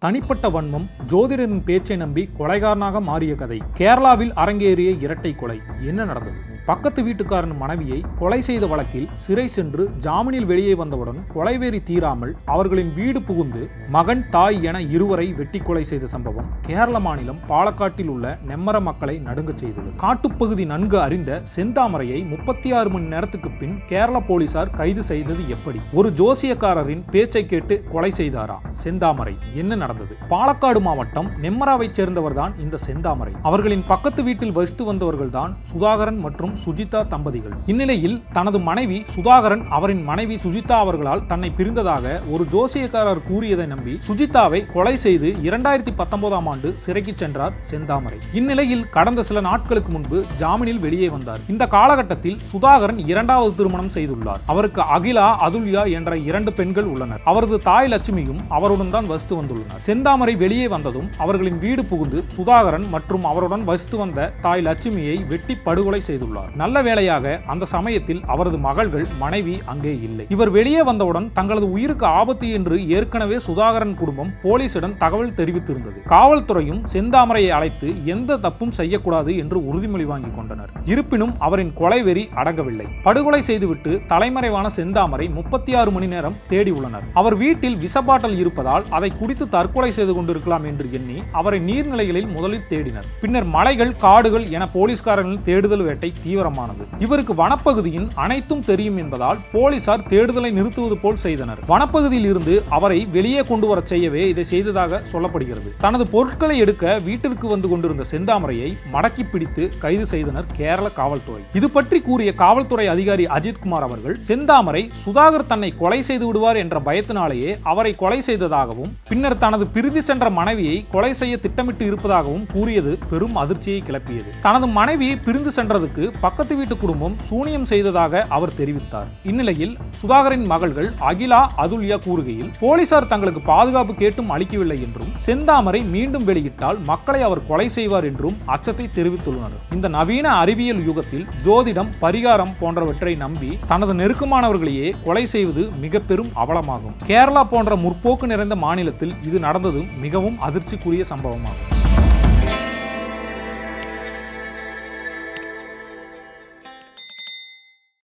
தனிப்பட்ட வன்மம் ஜோதிடரின் பேச்சை நம்பி கொலைகாரனாக மாறிய கதை. கேரளாவில் அரங்கேறிய இரட்டை கொலை. என்ன நடந்தது? பக்கத்து வீட்டுக்காரன் மனைவியை கொலை செய்த வழக்கில் சிறை சென்று ஜாமீனில் வெளியே வந்தவுடன் கொலைவேறி தீராமல் அவர்களின் வீடு புகுந்து மகன் தாய் என இருவரை வெட்டி கொலை செய்த சம்பவம் கேரள மாநிலம் பாலக்காட்டில் உள்ள நெம்மர மக்களை நடுங்கச் செய்துள்ளது. காட்டுப்பகுதி நன்கு அறிந்த செந்தாமரையை முப்பத்தி ஆறு மணி நேரத்துக்கு பின் கேரள போலீசார் கைது செய்தது எப்படி? ஒரு ஜோசியக்காரரின் பேச்சை கேட்டு கொலை செய்தாரா? செந்தாமரை. என்ன நடந்தது? பாலக்காடு மாவட்டம் நெம்மராவைச் சேர்ந்தவர்தான் இந்த செந்தாமரை. அவர்களின் பக்கத்து வீட்டில் வசித்து வந்தவர்கள்தான் சுதாகரன் மற்றும் சுஜிதா தம்பதிகள். இந்நிலையில் தனது மனைவி சுதாகரன் அவரின் மனைவி சுஜிதா அவர்களால் தன்னை பிரிந்ததாக ஒரு ஜோசியக்காரர் கூறியதை நம்பி சுஜிதாவை கொலை செய்து இரண்டாயிரத்தி பத்தொன்பதாம் ஆண்டு சிறைக்கு சென்றார் செந்தாமரை. இந்நிலையில் கடந்த சில நாட்களுக்கு முன்பு ஜாமீனில் வெளியே வந்தார். இந்த காலகட்டத்தில் சுதாகரன் இரண்டாவது திருமணம் செய்துள்ளார். அவருக்கு அகிலா அதுல்யா என்ற இரண்டு பெண்கள் உள்ளனர். அவரது தாய் லட்சுமியும் அவருடன் தான் வசித்து வந்துள்ளனர். செந்தாமரை வெளியே வந்ததும் அவர்களின் வீடு புகுந்து சுதாகரன் மற்றும் அவருடன் வசித்து வந்த தாய் லட்சுமியை வெட்டி படுகொலை செய்துள்ளார். நல்ல வேளையாக அந்த சமயத்தில் அவரது மகள்கள் மனைவி அங்கே இல்லை. இவர் வெளியே வந்தவுடன் தங்களது உயிருக்கு ஆபத்து என்று ஏற்கனவே சுதாகரன் குடும்பம் போலீசிடம் தகவல் தெரிவித்திருந்தது. காவல்துறையும் செந்தாமரையை அழைத்து எந்த தப்பும் செய்யக்கூடாது என்று உறுதிமொழி வாங்கி கொண்டனர். இருப்பினும் அவரின் கொலைவெறி அடங்கவில்லை. படுகொலை செய்துவிட்டு தலைமறைவான செந்தாமரை முப்பத்தி ஆறு மணி நேரம் தேடி உள்ளனர். அவர் வீட்டில் விசப்பாட்டல் இருப்பதால் அதை குடித்து தற்கொலை செய்து கொண்டிருக்கலாம் என்று எண்ணி அவரை நீர்நிலைகளில் முதலில் தேடினர். பின்னர் மலைகள் காடுகள் என போலீஸ்காரர்களின் தேடுதல் வேட்டை தீவிரமானது. இவருக்கு வனப்பகுதியின் அனைத்தும் தெரியும் என்பதால் போலீசார் தேடுதலை நிறுத்துவது போல் செய்தனர். வனப்பகுதியில் இருந்து அவரை வெளியே கொண்டு வர செய்யவே இதை செய்ததாக சொல்லப்படுகிறது. தனது பொருட்களை எடுக்க வீட்டிற்கு வந்து கொண்டிருந்த செந்தாமரையை மடக்கி பிடித்து கைது செய்தனர் கேரள காவல்துறை. இது பற்றி கூறிய காவல்துறை அதிகாரி அஜித்குமார் அவர்கள் செந்தாமரை சுதாகர் தன்னை கொலை செய்து விடுவார் என்ற பயத்தினாலேயே அவரை கொலை செய்ததாகவும் பின்னர் தனது பிரிதி சென்ற மனைவியை கொலை செய்ய திட்டமிட்டு இருப்பதாகவும் கூறியது பெரும் அதிர்ச்சியை கிளப்பியது. தனது மனைவியை பிரிந்து சென்றதுக்கு பக்கத்து வீட்டு குடும்பம் சூனியம் செய்ததாக அவர் தெரிவித்தார். இந்நிலையில் சுதாகரின் மகள்கள் அகிலா அதுல்யா கூறுகையில் போலீசார் தங்களுக்கு பாதுகாப்பு கேட்டும் அளிக்கவில்லை என்றும் செந்தாமரை மீண்டும் வெளியிட்டால் மக்களை அவர் கொலை செய்வார் என்றும் அச்சத்தை தெரிவித்துள்ளனர். இந்த நவீன அறிவியல் யுகத்தில் ஜோதிடம் பரிகாரம் போன்றவற்றை நம்பி தனது நெருக்கமானவர்களையே கொலை செய்வது மிக பெரும் அவலமாகும். கேரளா போன்ற முற்போக்கு நிறைந்த மாநிலத்தில் இது நடந்ததும் மிகவும் அதிர்ச்சிக்குரிய சம்பவமாகும்.